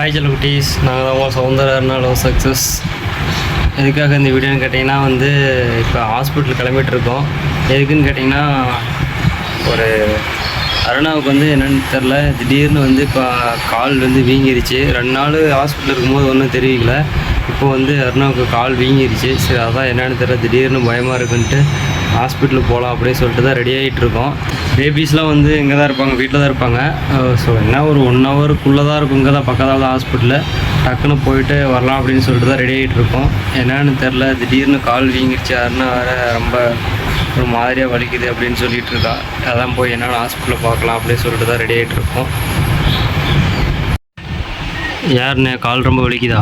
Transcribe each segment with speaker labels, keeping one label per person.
Speaker 1: Hi ஜலகுட்டீஸ் நாங்கள் தான் உங்கள் சவுந்தரனால சக்ஸஸ் எதுக்காக இந்த வீடியோன்னு கேட்டிங்கன்னா வந்து இப்போ ஹாஸ்பிட்டல் கிளம்பிட்டு இருக்கோம். எதுக்குன்னு கேட்டிங்கன்னா ஒரு அருணாவுக்கு வந்து என்னன்னு தெரில திடீர்னு வந்து இப்போ கால் வந்து வீங்கிருச்சு. ரெண்டு நாள் ஹாஸ்பிட்டல் இருக்கும்போது ஒன்றும் தெரியல. இப்போ வந்து அருணாவுக்கு கால் வீங்கிருச்சு. சரி அதான் என்னென்னு தெரில திடீர்னு பயமாக இருக்குன்ட்டு ஹாஸ்பிட்டலுக்கு போகலாம் அப்படின்னு சொல்லிட்டு தான் ரெடி ஆகிட்டு இருக்கோம். பேபிஸ்லாம் வந்து இங்கே தான் இருப்பாங்க வீட்டில் தான் இருப்பாங்க. ஸோ என்ன ஒரு ஒன் ஹவருக்குள்ளே தான் இருக்கும் இங்கே தான் பக்கத்தில் தான் ஹாஸ்பிட்டலில் டக்குன்னு போயிட்டு வரலாம் அப்படின்னு சொல்லிட்டு தான் ரெடி ஆகிட்டு இருக்கோம். என்னன்னு தெரில திடீர்னு கால் வீங்கிடுச்சு யாருன்னா வேறு ரொம்ப ஒரு மாதிரியாக வலிக்குது அப்படின்னு சொல்லிட்டு இருக்கா. அதான் போய் என்னென்னு ஹாஸ்பிட்டலில் பார்க்கலாம் அப்படின்னு சொல்லிட்டு தான் ரெடி ஆகிட்டு இருக்கோம். யாருண்ணே கால் ரொம்ப வலிக்குதா?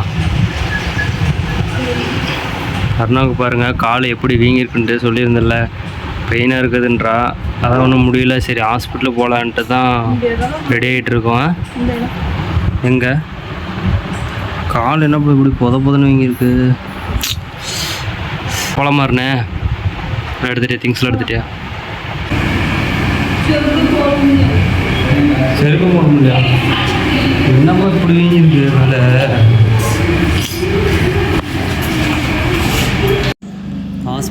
Speaker 1: அருணாவுக்கு பாருங்கள் கால் எப்படி வீங்கிருக்குன்ட்டு சொல்லியிருந்தில்ல பெயினாக இருக்குதுன்றா. அதான் ஒன்றும் முடியல சரி ஹாஸ்பிட்டல் போகலான்ட்டு தான் ரெடி ஆகிட்டு இருக்கோம். எங்கே? கால் என்ன இப்படி புத புதன்னு வீங்கிருக்கு போலாமாருண்ணே எடுத்துட்டியா திங்ஸ்லாம் எடுத்துட்டியா செருப்பு போட முடியாது என்னப்பா இப்படி வீங்கியிருக்கு மேலே?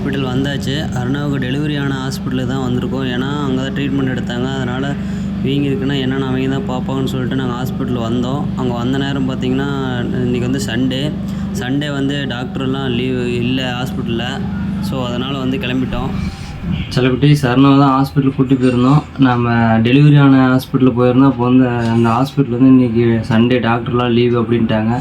Speaker 1: ஹாஸ்பிட்டல் வந்தாச்சு. அருணாவுக்கு டெலிவரி ஆன ஹாஸ்பிட்டலுக்கு தான் வந்திருக்கோம். ஏன்னா அங்கே தான் ட்ரீட்மெண்ட் எடுத்தாங்க. அதனால் வீங்கி இருக்குன்னா அவங்க தான் பார்ப்பாங்கன்னு சொல்லிட்டு நாங்கள் ஹாஸ்பிட்டல் வந்தோம். அங்கே வந்த நேரம் பார்த்திங்கன்னா இன்றைக்கி வந்து சண்டே சண்டே வந்து டாக்டர்லாம் லீவ் இல்லை ஹாஸ்பிட்டலில் ஸோ அதனால் வந்து கிளம்பிட்டோம். சில குட்டி சரணவை தான் ஹாஸ்பிட்டல் கூட்டி போயிருந்தோம். நம்ம டெலிவரி ஆன ஹாஸ்பிட்டலில் போயிருந்தோம். அப்போ வந்து அந்த ஹாஸ்பிட்டல் வந்து இன்றைக்கி சண்டே டாக்டர்லாம் லீவ் அப்படின்ட்டாங்க.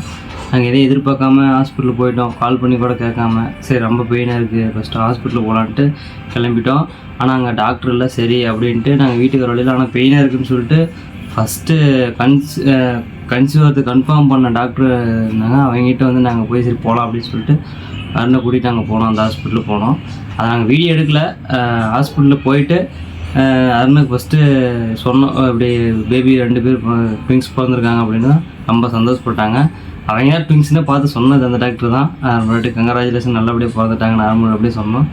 Speaker 1: நாங்கள் எதையும் எதிர்பார்க்காம ஹாஸ்பிட்டல் போயிட்டோம். கால் பண்ணி கூட கேட்காம. சரி ரொம்ப பெயினாக இருக்குது ஃபஸ்ட்டு ஹாஸ்பிட்டல் போகலான்ட்டு கிளம்பிட்டோம். ஆனால் அங்கே டாக்டர் இல்லை. சரி அப்படின்ட்டு நாங்கள் வீட்டுக்கு வழியில் ஆனால் பெயினாக இருக்குன்னு சொல்லிட்டு ஃபஸ்ட்டு கன்ஸ் கன்சியூவர்த்து கன்ஃபார்ம் பண்ண டாக்டர் இருந்தாங்க. அவங்ககிட்ட வந்து நாங்கள் போய் சரி போகலாம் அப்படின்னு சொல்லிட்டு அருணை கூட்டிகிட்டு நாங்கள் போனோம். அந்த ஹாஸ்பிட்டலுக்கு போனோம். அதை நாங்கள் வீடியோ எடுக்கல. ஹாஸ்பிட்டலில் போயிட்டு அருணுக்கு ஃபஸ்ட்டு சொன்னோம். இப்படி பேபி ரெண்டு பேர் ட்விங்ஸ் பிறந்திருக்காங்க அப்படின்னு ரொம்ப சந்தோஷப்பட்டாங்க. அவங்க தான் பார்த்து சொன்னது அந்த டாக்டர் தான். மறுபடியும் கங்க்ராச்சுலேஷன் நல்லபடியாக பிறந்துட்டாங்க நார்மல் அப்படியே சொன்னோம்.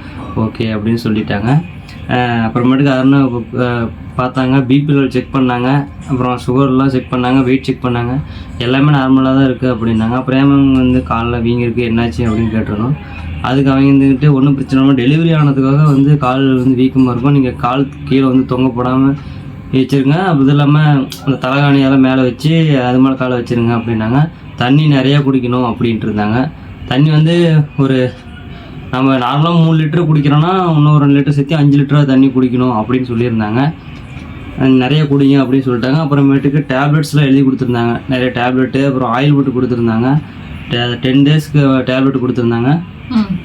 Speaker 1: ஓகே அப்படின்னு சொல்லிட்டாங்க. அப்புறமேட்டுக்கு அருணை பார்த்தாங்க. பிபி லெவல் செக் பண்ணாங்க. அப்புறம் சுகர்லாம் செக் பண்ணாங்க வெயிட் செக் பண்ணாங்க. எல்லாமே நார்மலாக தான் இருக்குது அப்படின்னாங்க. அப்புறம் ஏன் வந்து காலில் வீங்கிருக்கு என்னாச்சு அப்படின்னு கேட்டிருந்தோம். அதுக்கு அவங்க இருந்துக்கிட்டு ஒன்றும் பிரச்சனை இல்லை டெலிவரி ஆனதுக்காக வந்து கால் வந்து வீக்கமாக இருக்கும். நீங்கள் கால் கீழே வந்து தொங்க போடாமல் வச்சுருங்க அது இல்லாமல் அந்த தலைகாணியெல்லாம் மேலே வச்சு அது மேலே காலை வச்சுருங்க அப்படின்னாங்க. தண்ணி நிறையா குடிக்கணும் அப்படின்ட்டு இருந்தாங்க. தண்ணி வந்து ஒரு நம்ம நார்மலாக மூணு லிட்டரு குடிக்கிறோன்னா இன்னும் ரெண்டு லிட்டர் சேர்த்து அஞ்சு லிட்டராக தண்ணி குடிக்கணும் அப்படின்னு சொல்லியிருந்தாங்க. நிறைய குடிங்க அப்படின்னு சொல்லிட்டாங்க. அப்புறமேட்டுக்கு டேப்லெட்ஸ்லாம் எழுதி கொடுத்துருந்தாங்க. நிறைய டேப்லெட்டு அப்புறம் ஆயில் போட்டு கொடுத்துருந்தாங்க. டென் டேஸ்க்கு டேப்லெட் கொடுத்துருந்தாங்க.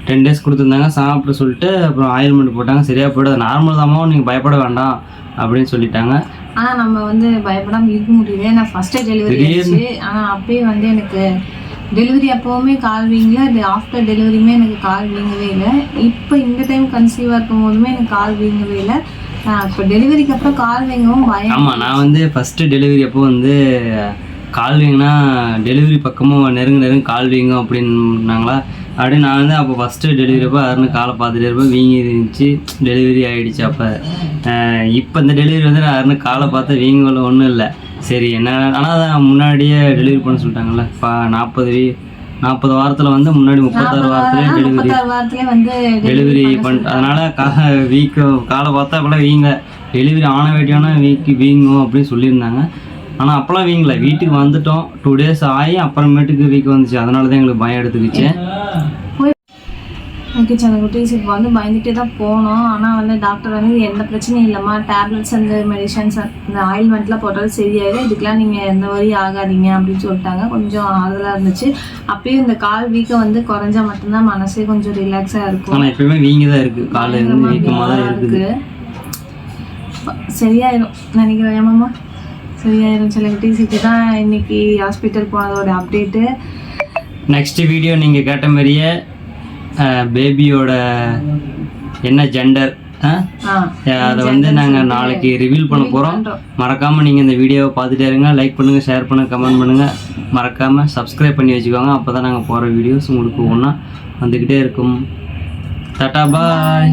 Speaker 1: டென் டேஸ் கொடுத்துருந்தாங்க சாப்பிட சொல்லிட்டு அப்புறம் ஆயில்மெண்ட் போட்டாங்க. சரியாக போய்ட்டு நார்மல் தாம்மா நீங்கள் பயப்பட வேண்டாம் அப்படின்னு சொல்லிட்டாங்க.
Speaker 2: ஆனா நம்ம வந்து பயப்படாம இருக்க முடியல. ஏன்னா ஃபர்ஸ்ட் டெலிவரி ஆயிடுச்சு. ஆனா அப்பயே வந்து எனக்கு டெலிவரி அப்போவுமே கால் வீங்கல. அது ஆஃப்டர் டெலிவரியுமே எனக்கு கால் வீங்கவே இல்லை. இப்போ இந்த டைம் கன்சீவாக இருக்கும் போதுமே எனக்கு கால் வீங்கவே இல்லை. இப்போ டெலிவரிக்கு அப்புறம் கால் வீங்கவும் பயம்.
Speaker 1: ஆமாம் நான் வந்து ஃபஸ்ட்டு டெலிவரி அப்போ வந்து கால் வீங்கினா டெலிவரி பக்கமும் நெருங்க நெருங்க கால் வீங்கும் அப்படின்னாங்களா அப்படியே நான் வந்து அப்போ ஃபஸ்ட்டு டெலிவரி அப்போ அருண் காலை பார்த்துட்டே இருப்பேன். வீங்கி இருந்துச்சு. டெலிவரி ஆகிடுச்சு அப்போ. இப்போ இந்த டெலிவரி வந்து நான் அருண் காலை பார்த்து வீங்கல ஒன்றும் இல்லை. சரி என்ன ஆனால் அதான் முன்னாடியே டெலிவரி பண்ண சொல்லிட்டாங்கல்ல. இப்போ நாற்பது வீ நாற்பது வாரத்தில் வந்து முன்னாடி முப்பத்தாறு வாரத்துலேயே டெலிவரி டெலிவரி பண்ணிட்டு அதனால கா வீக்கு காலை பார்த்தா அப்போலாம் வீங்க டெலிவரி ஆன வேட்டியான வீக்கு வீங்கும் அப்படின்னு சொல்லியிருந்தாங்க. ஆனால் அப்போலாம் வீங்கல வீட்டுக்கு வந்துட்டோம். டூ டேஸ் ஆகி அப்புறமேட்டுக்கு வீக் வந்துச்சு. அதனால தான் எங்களுக்கு பயம் எடுத்துக்கிச்சு.
Speaker 2: ஓகே சந்திரகுட்டீஸ் இப்போ வந்து பயந்துட்டே தான் போனோம். ஆனால் வந்து டாக்டர் வந்து எந்த பிரச்சனையும் இல்லைம்மா. டேப்லெட்ஸ் அந்த மெடிசன்ஸ் அந்த ஆயில்மெண்ட்லாம் போட்டாலும் சரியாயிடும் இதுக்கெலாம் நீங்கள் எந்த வரி ஆகாதீங்க அப்படின்னு சொல்லிட்டாங்க. கொஞ்சம் ஆறுதலாக இருந்துச்சு. அப்பயும் இந்த கால் வீக்கம் வந்து குறைஞ்சா மட்டும்தான் மனசே கொஞ்சம் ரிலாக்ஸாக இருக்கும்.
Speaker 1: ஆனால் எப்பயுமே வீங்கி தான் இருக்குது இருந்து வீக்கமாக தான் இருக்குது.
Speaker 2: இருக்கு. சரியாயிடும் நினைக்கிறேன் ஏமாம்மா சரியாயிடும் சில குட்டீஸ் இதுதான் இன்னைக்கு ஹாஸ்பிட்டல் போனதோட அப்டேட்டு
Speaker 1: நெக்ஸ்ட் வீடியோ நீங்கள் கேட்ட மாதிரியே பேபியோட என்ன ஜெண்டர் அதை வந்து நாங்கள் நாளைக்கு ரிவீல் பண்ண போகிறோம் மறக்காமல் நீங்கள் இந்த வீடியோவை பார்த்துட்டே இருங்க. லைக் பண்ணுங்கள் ஷேர் பண்ணுங்கள் கமெண்ட் பண்ணுங்கள் மறக்காமல் சப்ஸ்கிரைப் பண்ணி வச்சுக்கோங்க. அப்போ தான் நாங்கள் போகிற வீடியோஸ் உங்களுக்கு ஒன்றா வந்துக்கிட்டே இருக்கும். டாட்டா பாய்